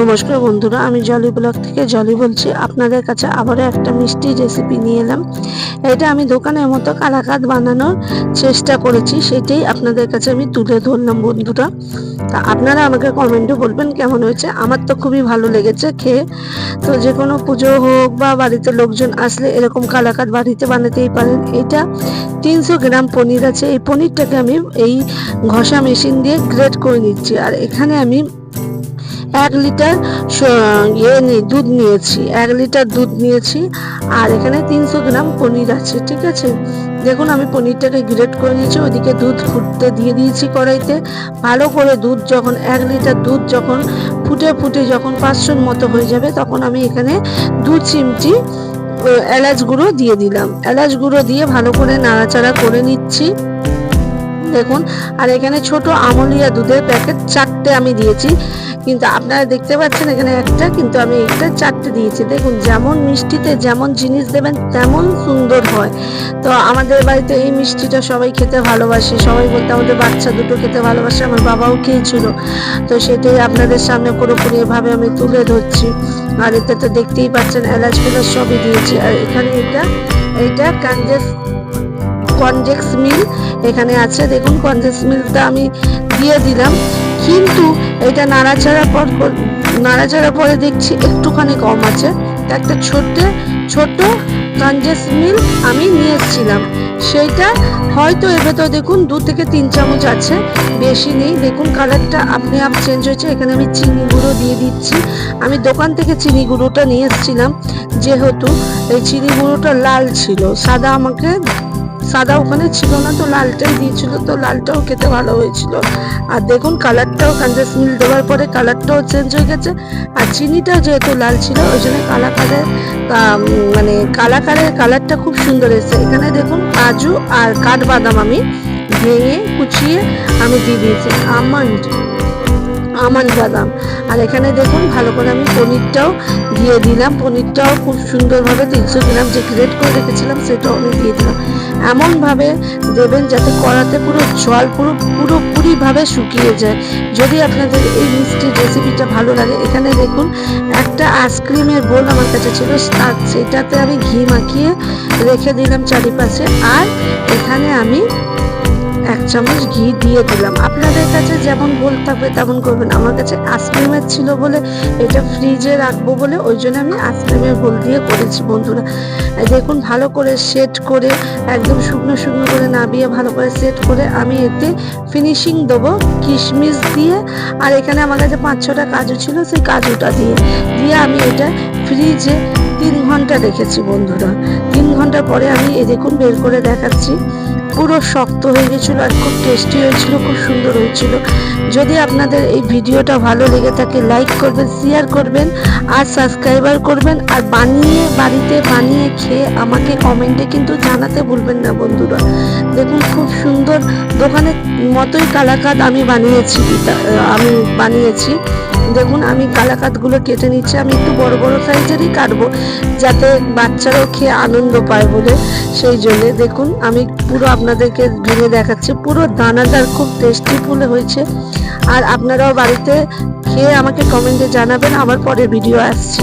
নমস্কার বন্ধুরা, আমি জলি ব্লগ থেকে জলি বলছি। আপনাদের কাছে আবারও একটা মিষ্টি রেসিপি নিয়ে এলাম। এটা আমি দোকানের মতো কালাকাত বানানোর চেষ্টা করেছি, সেটাই আপনাদের কাছে আমি তুলে ধরলাম বন্ধুরা। তা আপনারা আমাকে কমেন্টে বলবেন কেমন হয়েছে। আমার তো খুবই ভালো লেগেছে খেয়ে। তো যে কোনো পুজো হোক বা বাড়িতে লোকজন আসলে এরকম কালাকাত বাড়িতে বানাতেই পারেন। এটা তিনশো গ্রাম পনির আছে। এই পনিরটাকে আমি এই ঘষা মেশিন দিয়ে গ্রেট করে নিচ্ছি। আর এখানে আমি এক লিটার ইয়ে দুধ নিয়েছি, এক লিটার দুধ নিয়েছি, আর এখানে তিনশো গ্রাম পনির আছে, ঠিক আছে? দেখুন, আমি পনিরটাকে গ্রেট করে নিয়েছি, ওইদিকে দুধ ফুটতে দিয়ে দিয়েছি কড়াইতে। ভালো করে দুধ যখন, এক লিটার দুধ যখন ফুটে ফুটে যখন পাঁচশোর মতো হয়ে যাবে, তখন আমি এখানে দু চিমটি এলাচ গুঁড়ো দিয়ে দিলাম। এলাচ গুঁড়ো দিয়ে ভালো করে নাড়াচাড়া করে নিচ্ছি। দেখুন। আর এখানে ছোট আমলিয়া দুধের প্যাকেট, চারটে আমি দিয়েছি। কিন্তু আপনারা দেখতে পাচ্ছেন এখানে একটা, কিন্তু আমি একটা চারটে দিয়েছি। দেখুন, যেমন মিষ্টিতে যেমন জিনিস দেবেন, তেমন সুন্দর হয়। তো আমাদের বাড়িতে এই মিষ্টিটা সবাই খেতে ভালোবাসে। সবাই বলতে আমাদের বাচ্চা দুটো খেতে ভালোবাসে, আমার বাবাও খেয়েছিল। তো সেটাই আপনাদের সামনে পুরোপুরি এভাবে আমি তুলে ধরছি। আর এতে তো দেখতেই পাচ্ছেন, এলাচ ফেলাচ সবই দিয়েছি। আর এখানে এটা, এইটা কাঞ্জেস কনজেক্স মিল এখানে আছে। দেখুন কনজেক্স মিলটা আমি দিয়ে দিলাম। কিন্তু এটা নাড়াচাড়া পর নাড়াচাড়া পরে দেখছি একটুখানি কম আছে। তা একটা ছোট্ট ছোট্ট কনজেক্স মিল আমি নিয়ে এসেছিলাম সেইটা হয়তো এর ভেতর দেখুন, দু থেকে তিন চামচ আছে, বেশি নেই। দেখুন কালারটা আপনি আপ চেঞ্জ হয়েছে। এখানে আমি চিনি গুঁড়ো দিয়ে দিচ্ছি। আমি দোকান থেকে চিনি গুঁড়োটা নিয়ে এসেছিলাম। যেহেতু এই চিনি গুঁড়োটা লাল ছিল, সাদা আমাকে সাদা ওখানে ছিল না তো লালটাই দিয়েছিল তো লালটাও খেতে ভালো হয়েছিল। আর দেখুন কালারটাও কাঞ্জাস মিল দেওয়ার পরে কালারটাও চেঞ্জ হয়ে গেছে। আর চিনিটাও যেহেতু লাল ছিল, ওই জন্য কালাকারের মানে কালা কালাকারের কালারটা খুব সুন্দর এসেছে। এখানে দেখুন কাজু আর কাঠবাদাম আমি ভেঙে কুচিয়ে আমি দিয়ে দিয়েছি। আমন্ড। আমন্ড বাদাম। আর এখানে দেখুন, ভালো করে আমি পনিরটাও দিয়ে দিলাম। পনিরটাও খুব সুন্দরভাবে তিনশো গ্রাম যে গ্রেট করে রেখেছিলাম, সেটাও আমি দিয়ে দিলাম। এমনভাবে দেবেন যাতে কড়াতে পুরো জল পুরো পুরোপুরিভাবে শুকিয়ে যায়। যদি আপনাদের এই মিষ্টির রেসিপিটা ভালো লাগে, এখানে দেখুন, একটা আইসক্রিমের বোল আমার কাছে ছিল, তার সেটাতে আমি ঘি মাখিয়ে রেখে দিলাম চারিপাশে। আর এখানে আমি এক চামচ ঘি দিয়ে দিলাম। আপনাদের কাছে যেমন বোল থাকবে তেমন করবেন। আমার কাছে আইসক্রিমের ছিল বলে এটা ফ্রিজে রাখব বলে ওই জন্য আমি আইসক্রিমের ভুল দিয়ে করেছি বন্ধুরা। দেখুন, ভালো করে সেট করে, একদম শুকনো শুকনো করে নাবিয়ে ভালো করে সেট করে আমি এতে ফিনিশিং দেবো কিশমিশ দিয়ে। আর এখানে আমার কাছে পাঁচ ছটা কাজু ছিল, সেই কাজুটা দিয়ে। দিয়ে আমি এটা ফ্রিজে তিন ঘণ্টা রেখেছি বন্ধুরা। তিন ঘণ্টা পরে আমি এই দেখুন বের করে দেখাচ্ছি। পুরো শক্ত হয়ে গেছিল আর খুব টেস্টি হয়েছিল, খুব সুন্দর হয়েছিল। যদি আপনাদের এই ভিডিওটা ভালো লেগে থাকে লাইক করবেন শেয়ার করবেন, আর সাবস্ক্রাইবার করবেন, আর বানিয়ে বাড়িতে বানিয়ে খেয়ে আমাকে কমেন্টে কিন্তু জানাতে ভুলবেন না বন্ধুরা। দেখুন, খুব সুন্দর দোকানের মতোই কালাকাদ আমি বানিয়েছি আমি বানিয়েছি। দেখুন, আমি কালাকাতগুলো কেটে নিচ্ছি। আমি একটু বড় বড় সাইজেরই কাটবো, যাতে বাচ্চারাও খেয়ে আনন্দ পায় বলে। সেই জন্যে দেখুন, আমি পুরো আপনাদেরকে ভেঙে দেখাচ্ছি। পুরো দানাদার, খুব টেস্টি ফুলে হয়েছে। আর আপনারাও বাড়িতে খেয়ে আমাকে কমেন্টে জানাবেন, আমার পরের ভিডিও আসছি।